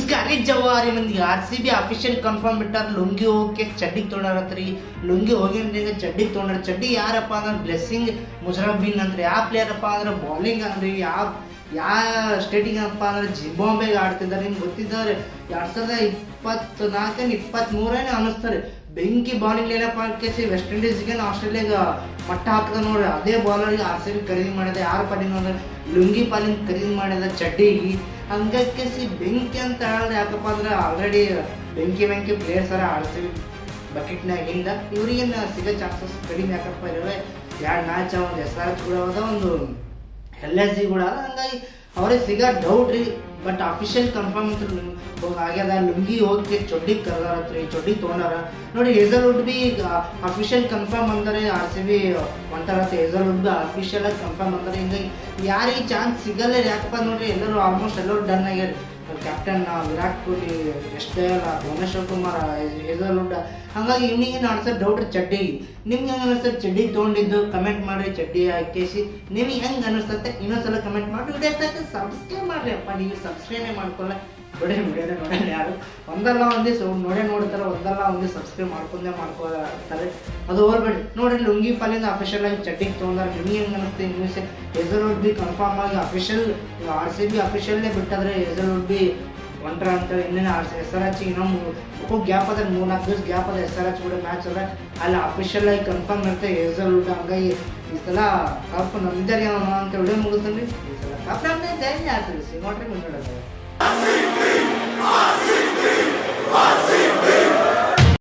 ನಮಸ್ಕಾರ ಜವಾರಿ ಮಂದಿಗೆ R C B official confirm ಬಿಟ್ಟಾರ. ಲುಂಗಿ ಹೋಗಕ್ಕೆ ಚಡ್ಡಿಗೆ ತೊಗೊಂಡಾರತ್ರಿ ಲುಂಗಿ ಹೋಗಿಂದ ಚಡ್ಡಿಗೆ ತೊಗೊಂಡ್ರ ಚಡ್ಡಿ ಯಾರಪ್ಪ ಅಂದ್ರೆ ಬ್ಲೆಸ್ಸಿಂಗ್ ಮುಜರಾಬಿನ್ ಅಂದ್ರೆ ಯಾವ ಪ್ಲೇಯರ್ ಅಪ್ಪ ಅಂದ್ರೆ ಬೌಲಿಂಗ್ ಅಂದ್ರೆ. ಯಾವ ಯಾವ ಸ್ಟೇಟಿಗೆ ಅಪ್ಪ ಅಂದ್ರೆ ಜಿಂಬಾಂಬೆಗೆ ಆಡ್ತಿದ್ದಾರೆ. ನಿಮ್ಗೆ ಗೊತ್ತಿದ್ದಾರೆ ಎರಡ್ ಸಾವಿರದ ಇಪ್ಪತ್ತ್ ಇಪ್ಪತ್ತ್ಮೂರನೇ ಅನ್ನಿಸ್ತಾರೆ ಬೆಂಕಿ ಬಾಲಿಂಗ್ ಏನಪ್ಪ ಕೇಸಿ ವೆಸ್ಟ್ ಇಂಡೀಸ್ಗೆ ಆಸ್ಟ್ರೇಲಿಯಾಗ ಮಟ್ಟ ಹಾಕದ ನೋಡ್ರಿ. ಅದೇ ಬಾಲರ್ಗೆ ಆರ್ ಸಿ ಬಿ ಖರೀದಿ ಮಾಡಿದೆ. ಯಾರು ಪಾಲಿನ ಅಂದ್ರೆ? ಲುಂಗಿ ಪಾಲಿನ ಖರೀದಿ ಮಾಡಿದ. ಚಡ್ಡಿಗೆ ಹಂಗಕ್ಕೇಸಿ ಬೆಂಕಿ ಅಂತ ಹೇಳಿದ್ರೆ ಯಾಕಪ್ಪ ಅಂದ್ರೆ ಆಲ್ರೆಡಿ ಬೆಂಕಿ ಬೆಂಕಿ ಪ್ಲೇಯರ್ಸ್ ಅರ ಆಡ್ತೀವಿ. ಸಿ ಬಕೆಟ್ನಾಗಿಂದ ಇವ್ರಿಗೇನು ಸಿಗೋ ಚಾನ್ಸಸ್ ಕಡಿಮೆ ಯಾಕಪ್ಪ ಇರೋವೆ ಎರಡು ಮ್ಯಾಚ್ ಒಂದು ಎಸ್ ಆರ್ ಕೂಡ ಅದ ಒಂದು ಎಲ್ ಎಸ್ ಜಿ ಕೂಡ ಹಂಗಾಗಿ ಅವ್ರಿಗೆ ಸಿಗೋ ಡೌಟ್ ರೀ ಬಟ್ ಅಫಿಷಿಯಲ್ ಕನ್ಫರ್ಮ್ ಅಂತ ಆಗ್ಯದ, ಲುಂಗಿ ಹೋಗಿ ಚೊಡ್ಡಿಗೆ ಈ ಚೊಡ್ಡಿ ತೊಗೊಂಡಾರ. ನೋಡಿ ಹೇಸಲ್ವುಡ್ ಬಿ ಅಫಿಷಿಯಲ್ ಕನ್ಫರ್ಮ್ ಅಂದರೆ ಆರ್ ಸಿ ಬಿ ಒಂಥರತ್ತೆ ಉಡ್ ಬಿ ಅಫಿಷಿಯಲ್ ಆಗಿ ಕನ್ಫರ್ಮ್ ಅಂತಾರೆ ಹಿಂಗಾಗಿ ಯಾರಿಗೆ ಚಾನ್ಸ್ ಸಿಗಲ್ಲ ಯಾಕಪ್ಪ ನೋಡ್ರಿ ಎಲ್ಲರೂ ಆಲ್ಮೋಸ್ಟ್ ಎಲ್ಲರೂ ಡನ್ ಆಗ್ಯಾರ. ಕ್ಯಾಪ್ಟನ್ ವಿರಾಟ್ ಕೊಹ್ಲಿ, ಎಷ್ಟೇ ಅಲ್ಲ, ಭುವನೇಶ್ವರ್ ಕುಮಾರ್ ಹೇಸಲ್ವುಡ್ ಹಾಗಾಗಿ ಇವ್ನಿಗೆ ಆಡ್ಸರ್ ಡೌಟ್ ಚಡ್ಡಿ. ನಿಮ್ಗೆ ಹೆಂಗೆ ಅನಿಸ್ತದೆ ಚಡ್ಡಿ ತೊಗೊಂಡಿದ್ದು? ಕಮೆಂಟ್ ಮಾಡಿ ಚಡ್ಡಿ ಹಾಕಿಸಿ. ನಿಮಗೆ ಹೆಂಗೆ ಅನಿಸ್ತತೆ? ಇನ್ನೊಂದ್ಸಲ ಕಮೆಂಟ್ ಮಾಡಿ ವಿಡಿಯೋ ಸಾಕು ಸಬ್ಸ್ಕ್ರೈಬ್ ಮಾಡಿರಿ ಅಪ್ಪ. ನೀವು ಸಬ್ಸ್ಕ್ರೈಬೇ ಮಾಡ್ಕೊಳ್ಳ. ಬಿಡಿ ವಿಡಿಯೋನೇ ನೋಡಲ್ಲ ಯಾರು? ಒಂದಲ್ಲ ಒಂದೇ ಸೊ ನೋಡೇ ನೋಡ್ತಾರೆ, ಒಂದಲ್ಲ ಒಂದೇ ಸಬ್ಸ್ಕ್ರೈಬ್ ಮಾಡ್ಕೊಂಡೇ ಮಾಡ್ಕೋತಾರೆ ಅದು ಹೋಗ್ಬೇಡಿ. ನೋಡಿ ಲುಂಗಿ ಪಾಲಿಂದ ಅಫಿಷಿಯಲ್ ಆಗಿ ಚಟಿಂಗ್ ತೊಗೊಂಡಾರೆ. ನಿಮ್ಗೆ ಹೆಂಗೆ ಅನಿಸ್ತೆ ನ್ಯೂಸ್ ಹೆಸರುಡ್ ಬಿ ಕನ್ಫರ್ಮ್ ಆಗಿ ಅಫಿಷಿಯಲ್ ಆರ್ ಸಿ ಬಿ ಅಫಿಷಿಯಲ್ಲೇ ಬಿಟ್ಟಾದ್ರೆ ಹೆಸರುಡ್ ಬಿ ಒಂಟ್ರ ಅಂತ ಇನ್ನೇನು ಆರ್ ಎಸ್ ಆರ್ ಎಚ್ ಇನ್ನೊಂದು ಒಬ್ಬ ಗ್ಯಾಪ್ ಅದ ಮೂರು ನಾಲ್ಕು ದಿವಸ ಗ್ಯಾಪ್ ಅದ ಎಸ್ ಆರ್ ಎಚ್ ಕೂಡ ಮ್ಯಾಚ್ ಅದ. ಅಲ್ಲಿ ಅಫಿಷಿಯಲ್ ಆಗಿ ಕನ್ಫರ್ಮ್ ಇರುತ್ತೆ ಹೆಸರುಡ್ ಹಂಗಾಗಿ ಈ ಸಲ ಕಪ್ ನಮ್ದೇ ಅಂತ ವಿಡಿಯೋ ಮುಗಿಸ್ತೀನಿ. ಈ ಸಲ ಕಪ್ ನಮ್ದೇ ಧೈರ್ಯ ಆಗ್ತದೆ ಸಿ ನೋಡ್ರಿ ಮುಂದೆ Happy